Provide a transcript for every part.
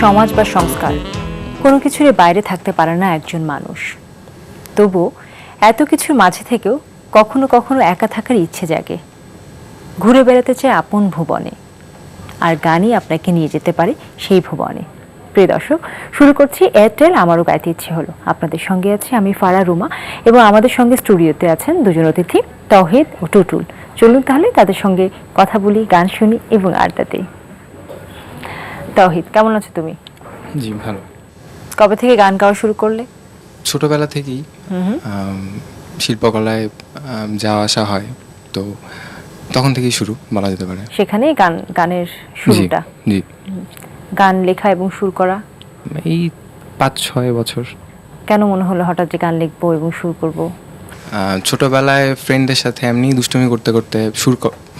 সমাজ বা সংস্কার, কোনো কিছুরই বাইরে থাকতে পারে না একজন মানুষ। তবু এত কিছুর মাঝে থেকেও কখনো কখনো একা থাকার ইচ্ছে জাগে। ঘুরে বেড়াতে চায় আপন ভুবনে, আর গানই আপনাকে নিয়ে যেতে পারে সেই ভুবনে। প্রিয় দর্শক, শুরু করছি এয়ারটেল আমারও গাইতে ইচ্ছে হলো। আপনাদের সঙ্গে আছে আমি ফারা রুমা এবং আমাদের সঙ্গে স্টুডিওতে আছেন দুজন অতিথি তহিদ ও টুটুল। চলুন তাহলে তাদের সঙ্গে কথা বলি, গান শুনি এবং আড্ডা দিই। তহিদ কেমন আছো তুমি? জি ভালো। কবে থেকে গান গাওয়া শুরু করলে? ছোটবেলা থেকেই শিল্পকলায় যাওয়া আসা হয় তো তখন থেকেই শুরু বলা যেতে পারে। সেখানেই গান গানের শুরুটা? জি। গান লেখা এবং সুর করা? এই পাঁচ ছয় বছর। কেন মনে হলো হঠাৎ যে গান লিখব এবং সুর করব? ছোটবেলায় ফ্রেন্ডদের সাথে এমনি দুষ্টুমি করতে করতে সুর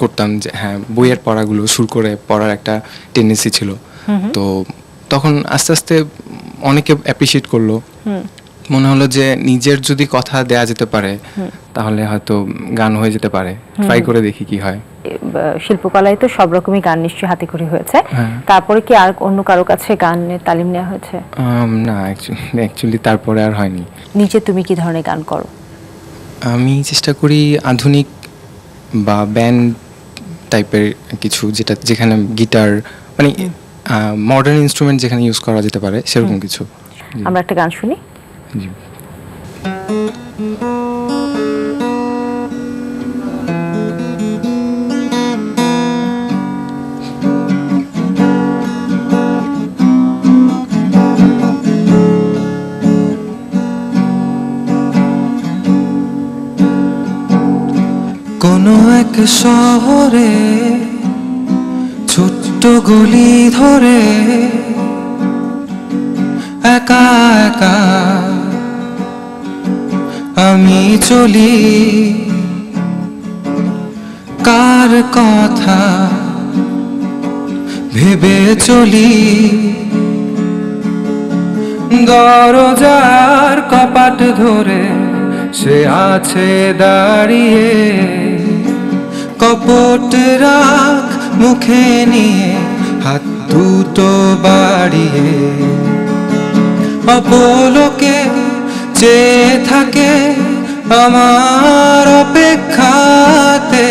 করতাম যে হ্যাঁ বইয়ের পড়াগুলো সুর করে পড়ার একটা টেন্ডেন্সি ছিল। তো তখন আস্তে আস্তে অনেকে অ্যাপ্রিসিয়েট করল। মনে হলো যে নিজের যদি কথা দেয়া যেতে পারে তাহলে হয়তো গান হয়ে যেতে পারে। ট্রাই করে দেখি কি হয়। শিল্পকলায় তো সব রকমই গান নিশ্চয়ই হাতে করে হয়েছে। হ্যাঁ। তারপরে কি আর অন্য কারও কাছে গানের তালিম নেওয়া হয়েছে? না অ্যাকচুয়ালি তারপরে আর হয়নি। নিচে তুমি কি ধরনের গান করো? আমি চেষ্টা করি আধুনিক বা ব্যান্ড টাইপের কিছু যেটা যেখানে গিটার মানে মডার্ন ইনস্ট্রুমেন্ট যেখানে ইউজ করা যেতে পারে সেরকম কিছু। আমরা একটা গান শুনি। জি। কোনো এক শহরে গলি ধরে একা একা আমি চলি। কার কথা ভেবে চলি? দরজার কপাট ধরে সে আছে দাঁড়িয়ে। কপট রাখ মুখে নিয়ে হাত দুটো বাড়িয়ে অপলোকে চেয়ে থাকে আমার অপেক্ষাতে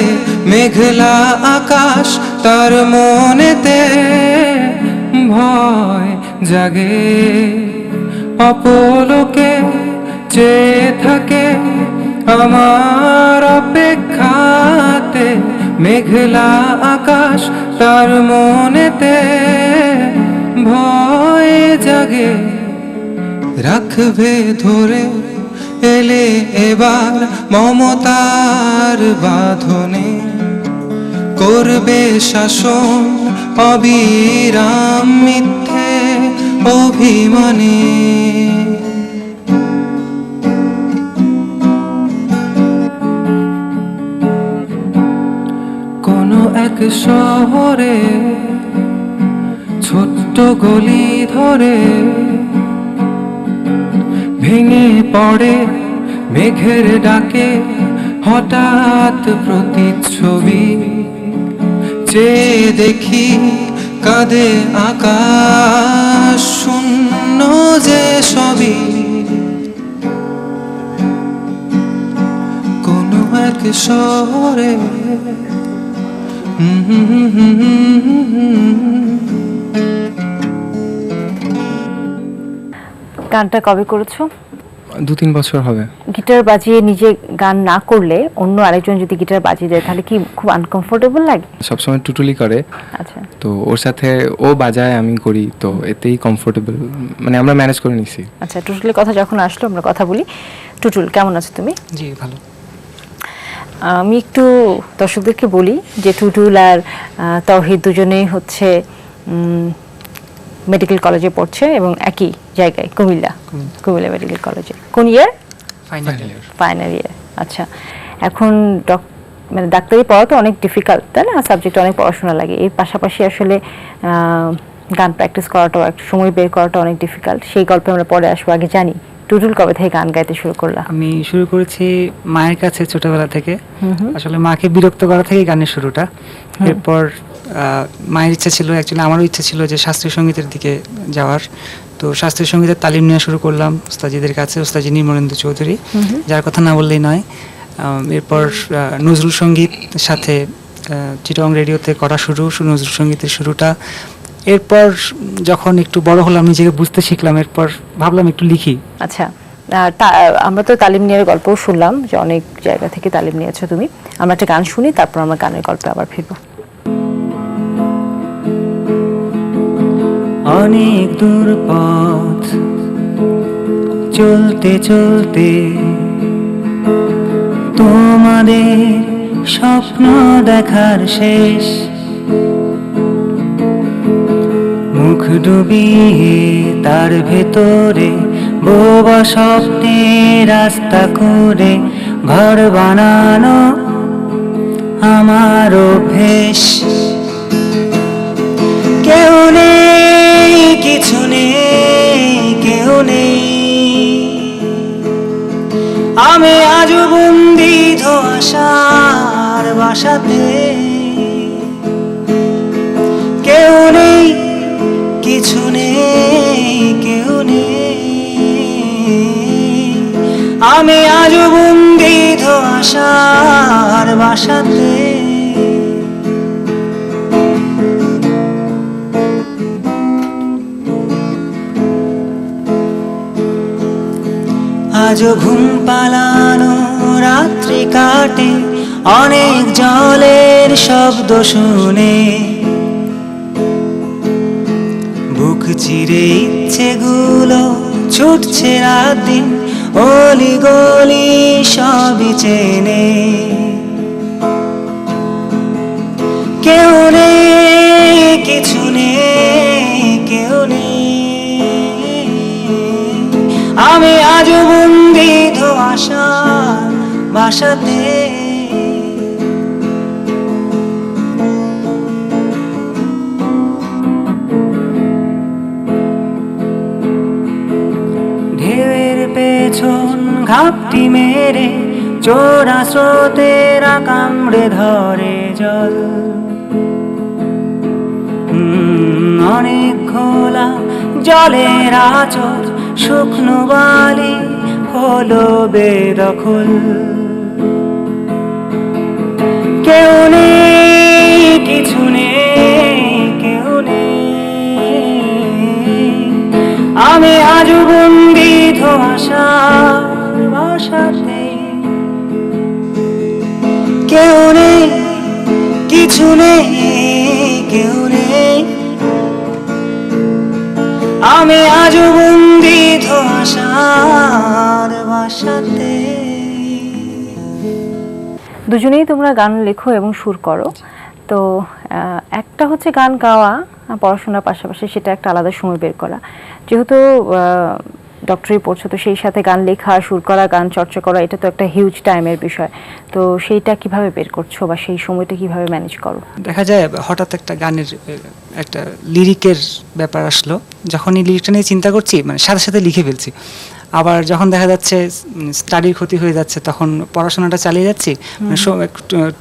মেঘলা আকাশ তার মনেতে ভয় জাগে। অপলোকে চেয়ে থাকে আমার অপেক্ষাতে মেঘলা আকাশ তার মনেতে ভয় জাগে। রাখবে ধরে এলে এবার মমতার বাঁধনে। করবে শাসন অবিরাম মিথ্যে অভিমানে। এক শহরে, ছোট্ট গলি ধরে। ভেঙে পড়ে মেঘের ডাকে হঠাৎ প্রতিচ্ছবি। যে দেখি কাঁদে আকাশ শূন্য যে সবই। কোনো এক শহরে গানটা কবে করেছ? দু তিন বছর হবে। গিটার বাজিয়ে নিজে গান না করলে অন্য আরেকজন যদি গিটার বাজিয়ে দেয় তাহলে কি খুব আনকমফোর্টেবল লাগে? সবসময় টুটুলি করে। আচ্ছা। তো ওর সাথে ও বাজায় আমি করি তো এতেই কমফোর্টেবল মানে আমরা ম্যানেজ করে নিছি। আচ্ছা টুটুলের কথা যখন আসলো আমরা কথা বলি। টুটুল কেমন আছো তুমি? জি ভালো। আমি একটু দর্শকদেরকে বলি যে টুটুল আর তৌহিদ দুজনেই হচ্ছে মেডিকেল কলেজে পড়ছে এবং একই জায়গায় কুমিল্লা। কুমিল্লা। মেডিকেল কলেজে কোন ইয়ার ফাইনাল ইয়ার আচ্ছা। এখন ডক মানে ডাক্তারি পড়া তো অনেক ডিফিকাল্ট তাই না? সাবজেক্ট অনেক পড়াশোনা লাগে। এর পাশাপাশি আসলে আহ, গান প্র্যাকটিস করাটাও একটা সময় বের করাটা অনেক ডিফিকাল্ট সেই গল্পে আমরা পরে আসব আগে জানি। টুটুল কবে থেকে গান গাইতে শুরু করলা? আমি শুরু করেছি মায়ের কাছে ছোটবেলা থেকে। আসলে মাকে বিরক্ত করা থেকে গানের শুরুটা। এরপর মায়ের ইচ্ছা ছিল অ্যাকচুয়ালি আমারও ইচ্ছা ছিল যে শাস্ত্রীয় সঙ্গীতের দিকে যাওয়ার। তো শাস্ত্রীয় সঙ্গীতের তালিম নেওয়া শুরু করলাম ওস্তাজিদের কাছে ওস্তাজি নির্মলেন্দু চৌধুরী। যার কথা না বললেই নয়। এরপর নজরুল সংগীত সাথে চিটং রেডিওতে করা শুরু নজরুল সঙ্গীতের শুরুটা। এরপর যখন একটু বড় হলাম নিজেকে বুঝতে শিখলাম এরপর ভাবলাম একটু লিখি। আচ্ছা আমরা তো তালিম নেওয়ার গল্প শুনলাম যে অনেক জায়গা থেকে তালিম নিয়েছো তুমি। আমরা একটা গান শুনি তারপর আমরা গানের গল্পে আবার ফিরবো। অনেক দূর পথ চলতে চলতে তোমাদের স্বপ্ন দেখার শেষ। ডুবিয়ে তার ভেতরে বোবা স্বপ্নে রাস্তা করে ঘর বানানো আমার অভ্যেস। কেউ নেই, কিছু নেই, কেউ নেই। আমি আজ বন্দি ধোয়াশার বাসাতে। কেউ নেই কিছু নেই, কেউ নেই। আমি আজ বন্দি ধোয়াশার বাসাতে। আজও ঘুম পালানো রাত্রি কাটে, অনেক জলের শব্দ শুনে। বুক চিরে ইচ্ছেগুলো ছুটছে রাত দিন অলি গলি সবই চেনে। কেউ নেই, কিছু নেই, কেউ নেই। আমি আজ বন্দি ধোয়াশা বাসাতে পেছন ঘাপটি মেরে, চোরা স্রোতেরা কামড়ে ধরে জল। অনেক খোলা জলের আচর শুকনো বালি হলো বেদখল। কেউ নেই, কিছু নেই আমি আজ বন্দি কেউ নেই, কিছু নেই, কেউ নেই। আমি আজ বন্দি ধোয়াশার বাসাতে। দুজনেই তোমরা গান লেখো এবং সুর করো। তো একটা হচ্ছে গান গাওয়া, পড়াশোনার পাশাপাশি সেটা একটা আলাদা সময় বের করা। যেহেতু ডক্টরি পড়ছো তো সেই সাথে গান লেখা সুর করা গান চর্চা করা এটা তো একটা হিউজ টাইমের বিষয়। তো সেইটা কীভাবে বের করছ বা সেই সময়টা কীভাবে ম্যানেজ করো? দেখা যায় হঠাৎ একটা গানের একটা লিরিকের ব্যাপার আসলো। যখন এই লিরিকটা নিয়ে চিন্তা করছি মানে সাথে সাথে লিখে ফেলছি। আবার যখন দেখা যাচ্ছে স্টাডির ক্ষতি হয়ে যাচ্ছে তখন পড়াশোনাটা চালিয়ে যাচ্ছি। মানে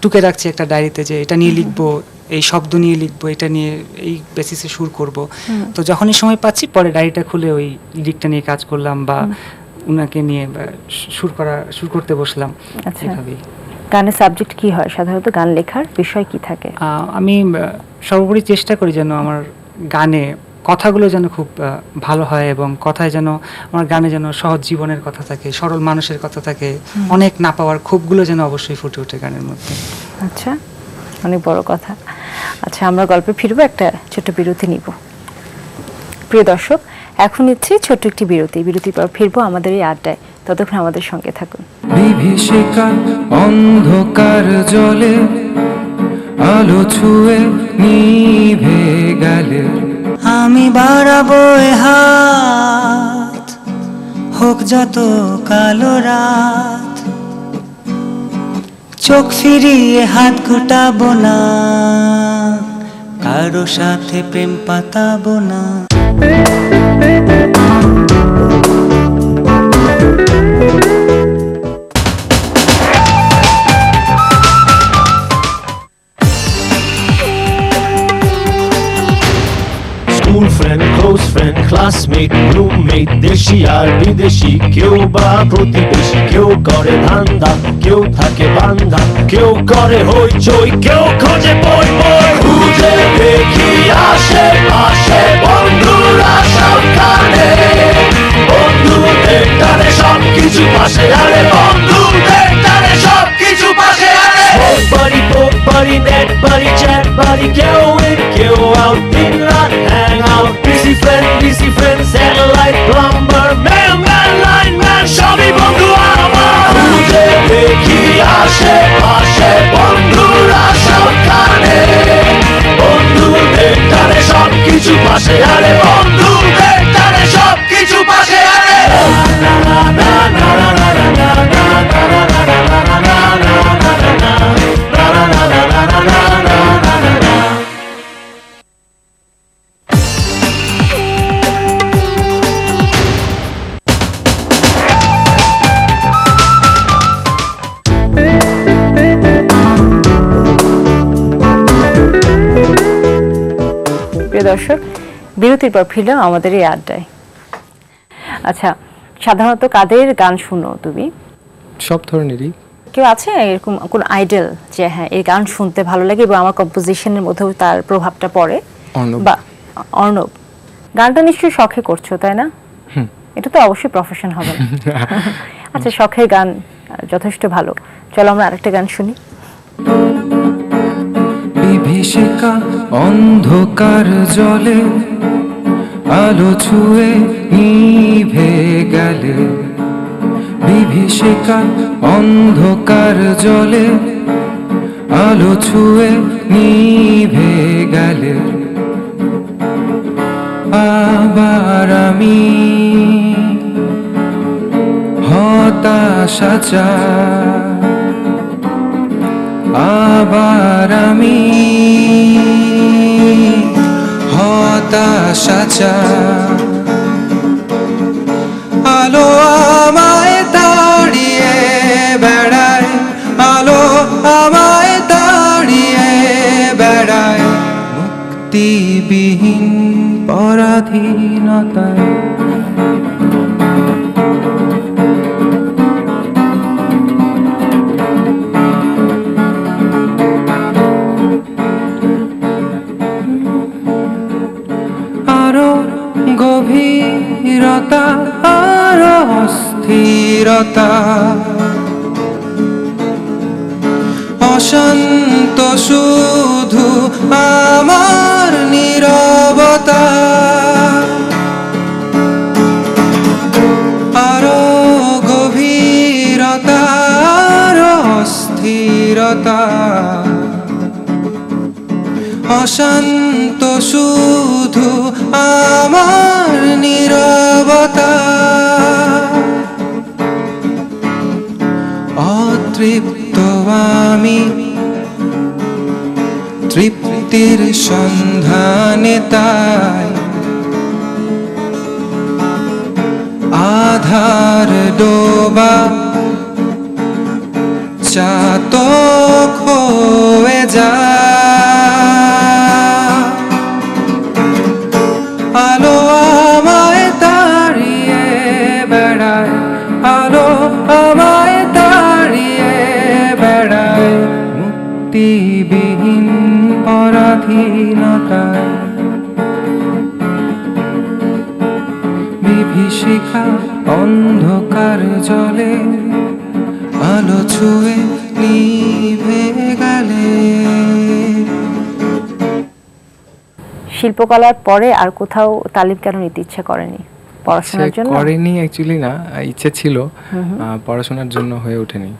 টুকে রাখছি একটা ডায়েরিতে যে এটা নিয়ে লিখব এই শব্দ নিয়ে লিখব এটা নিয়ে এই বেসিসে সুর করব। তো যখনই সময় পাচ্ছি পরে ডায়েরিটা খুলে ওই লিরিকটা নিয়ে কাজ করলাম বা উনাকে নিয়ে সুর করা সুর করতে বসলাম আচ্ছা। এভাবেই। গানের সাবজেক্ট কি হয়? সাধারণত গান লেখার বিষয় কি থাকে? আমি সর্বোপরি চেষ্টা করি যেন আমার গানে কথাগুলো যেন খুব ভালো হয় এবং কথায় যেন আমার গানে যেন সহজ জীবনের কথা থাকে সরল মানুষের কথা থাকে। অনেক না পাওয়ার ক্ষোভগুলো যেন অবশ্যই ফুটে ওঠে গানের মধ্যে। আচ্ছা। অনেক বড় কথা। আচ্ছা আমরা গল্পে ফিরবো একটা ছোট্ট বিরতি নিব। প্রিয় দর্শক এখন নিচ্ছি ছোট্ট একটি বিরতি। বিরতির পর ফিরবো আমাদের এই আড্ডায়। ততক্ষণ আমাদের সঙ্গে থাকুন। বিভীষিকা অন্ধকার জলে আলো ছুঁয়ে নিভে গেলে। আমি বাড়াবো হাত হোক যত কালো রাত। চোখ ফিরিয়ে হাত গুটাবো না। কারও সাথে প্রেম পাতাবো না। ক্লাসমেট রুমমেট দেশি আর বিদেশি। কেউ বা প্রতিবেশী কেউ করে ধান্দা কেউ থাকে বান্দা কেউ করে হইচই কেউ খোঁজে বই বই। খুঁজে দেখি আসে পাশে বন্ধুরা সবখানে। বন্ধুদের টানে সব কিছু পাশে আরে বন্ধুদের টানে সব কিছু পাশে আরে। poke buddy, net buddy, chat buddy, কেউ কেউ out, দিন রাত hang out, busy friend, easy friend, satellite, plumber, mailman, lineman, সবই বন্ধু আমার খুঁজে দেখি আসে পাশে বন্ধুরা সবখানে বন্ধুদের টানে সব কিছু পাশে আরে বন্ধুদের বিরতির পর ফিরলাম আমাদের এই আড্ডায়। আচ্ছা সাধারণত কাদের গান শুনো তুমি? সব ধরনেরই। কেউ আছে এরকম কোন আইডল যে হ্যাঁ এই গান শুনতে ভালো লাগে এবং আমার কম্পোজিশনের মধ্যেও তার প্রভাবটা পড়ে? বা অর্ণব। গানটা নিশ্চয়ই শখে করছ তাই না? এটা তো অবশ্যই প্রফেশন হবে। আচ্ছা শখের গান যথেষ্ট ভালো। চলো আমরা আরেকটা গান শুনি। বিভীষিকা অন্ধকার জলে, আলো ছুঁয়ে নিভে গেলে। বিভীষিকা অন্ধকার জলে, আলো ছুঁয়ে নিভে গেলে। আবার আমি হতাশা চাই। আবার আমি হতাশা। আলো আমায় দাঁড়িয়ে বেড়ায় আলো আমায় দাঁড়িয়ে বেড়ায় মুক্তিবিহীন পরাধীনতায় অস্থিরতা অশান্ত শুধু আমার নীরবতা। আরও গভীরতা আরও অস্থিরতা। অশান্ত শুধু আমার নীরবতা। অতৃপ্ত আমি। তৃপ্তির সন্ধানে তাই। আধার ডোবা। চাতক পরাধীনতায় বিভীষিকা অন্ধকার জলে আলো ছুঁয়ে নিভে গেলে। শিল্পকলার পরে আর কোথাও তালিম কেন নিতে ইচ্ছা করেনি? পড়াশোনার জন্য? করেনি অ্যাকচুয়ালি না ইচ্ছে ছিল পড়াশোনার জন্য হয়ে ওঠেনি।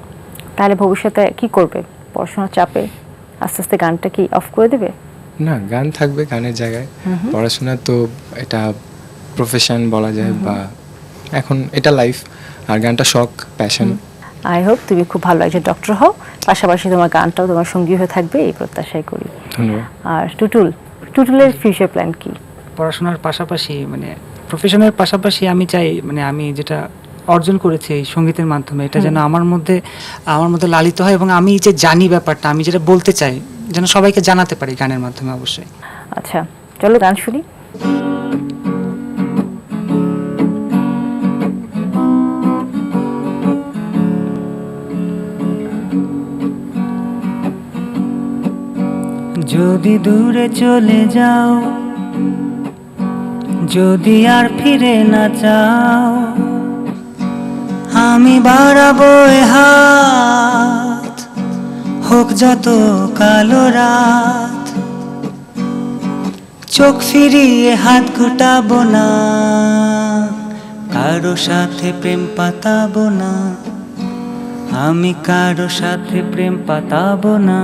তাহলে ভবিষ্যতে কি করবে? পড়াশোনার চাপে আস্তে আস্তে গানটা কি অফ করে দেবে? না গান থাকবে গানের জায়গায়। পড়াশোনা তো এটা প্রফেশন বলা যায় বা এখন এটা লাইফ আর গানটা শখ প্যাশন আই হোপ তুমি খুব ভালো একজন ডক্টর হও। পাশাপাশি তোমার গানটাও তোমার সঙ্গী হয়ে থাকবে এই প্রত্যাশাই করি। ধন্যবাদ। আর টুটুল টুটুলের ফিউচার প্ল্যান কি? পড়াশোনার পাশাপাশি মানে প্রফেশনের পাশাপাশি আমি চাই মানে আমি যেটা অর্জন করেছি এই সঙ্গীতের মাধ্যমে এটা যেন আমার মধ্যে আমার মধ্যে লালিত হয় এবং আমি যে জানি ব্যাপারটা আমি যেটা বলতে চাই যেন সবাইকে জানাতে পারি গানের মাধ্যমে অবশ্যই। আচ্ছা চলো গান শুনি। যদি দূরে চলে যাও যদি আর ফিরে না চাও আমি বাড়াবো হা হোক যত কালো রাত, চোখ ফিরিয়ে হাত গুটাবো না, কারও সাথে প্রেম পাতাবো না, আমি কারও সাথে প্রেম পাতাবো না।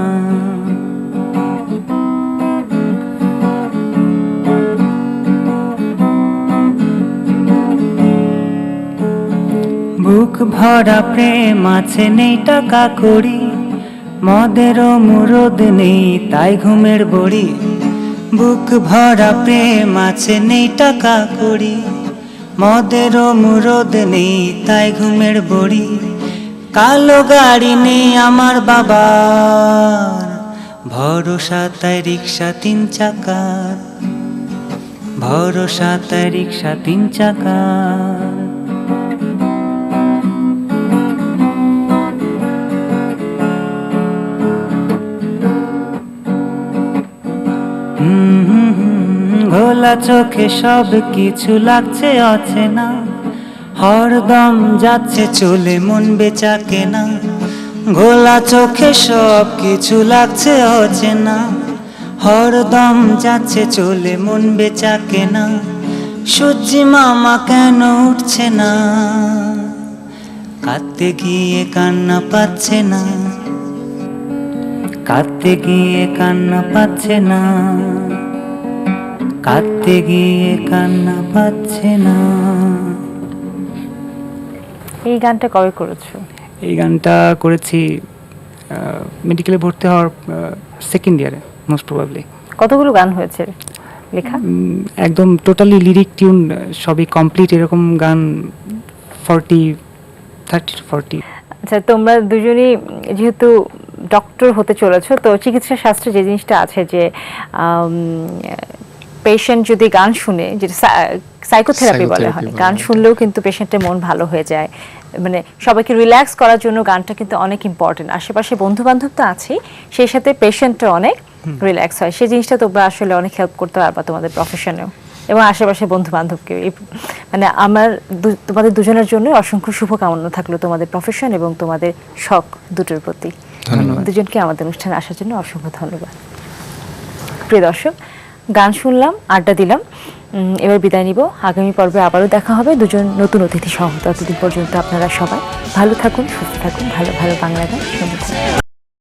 বুক ভরা প্রেম আছে নেই টাকা করি মদেরও মুরদ নেই, তাই ঘুমের বড়ি। বুক ভরা প্রেম আছে, নেই টাকা করি মদেরও মুরদ নেই, তাই ঘুমের বড়ি। কালো গাড়ি নেই আমার বাবার। ভরসা তাই রিক্সা তিন চাকার। ভরসা তাই রিক্সা তিন চাকার। ঘোলা চোখে সব কিছু লাগছে অচেনা। হরদম যাচ্ছে চলে, মন বেচা কেনা। ঘোলা চোখে সব কিছু লাগছে অচেনা। হরদম যাচ্ছে চলে, মন বেচা কেনা। সূর্যি মামা কেন উঠছে না? কাঁদতে গিয়ে কান্না পাচ্ছে না। কাঁদতে গিয়ে কান্না পাচ্ছে না। কাঁদতে গিয়ে কান্না পাচ্ছে না। এই গানটা কবে করেছ? এই গানটা করেছি মেডিকেলে ভর্তি হওয়ার সেকেন্ড ইয়ারে মোস্ট প্রবাবলি কতগুলো গান হয়েছে লেখা? একদম টোটালি লিরিক টিউন সবই কমপ্লিট এরকম গান ফর্টি থার্টি ফর্টি আচ্ছা তোমরা দুজনই যেহেতু ডক্টর হতে চলেছো তো চিকিৎসা শাস্ত্রে যে জিনিসটা আছে যে পেশেন্ট যদি গান শুনে যেটা সাইকোথেরাপি বলা হয় গান শুনলেও কিন্তু পেশেন্টের মন ভালো হয়ে যায়। মানে সবাইকে রিল্যাক্স করার জন্য গানটা কিন্তু অনেক ইম্পর্টেন্ট আশেপাশে বন্ধু বান্ধব তো আছেই সেই সাথে পেশেন্টটা অনেক রিল্যাক্স হয়। সেই জিনিসটা তোমরা আসলে অনেক হেল্প করতে পারবা তোমাদের প্রফেশনেও এবং আশেপাশে বন্ধু বান্ধবকে মানে আমার তোমাদের দুজনের জন্য অসংখ্য শুভকামনা থাকল তোমাদের প্রফেশন এবং তোমাদের শখ দুটোর প্রতি। ধন্যবাদ। দুজনকে আমাদের অনুষ্ঠানে আসার জন্য অসংখ্য ধন্যবাদ। প্রিয় দর্শক, গান শুনলাম, আড্ডা দিলাম। এবার বিদায় নিব। আগামী পর্বে আবারও দেখা হবে। দুজন নতুন অতিথি সহ ততদিন পর্যন্ত আপনারা সবাই ভালো থাকুন, সুস্থ থাকুন, ভালো ভালো বাংলা গান শুনতে থাকুন।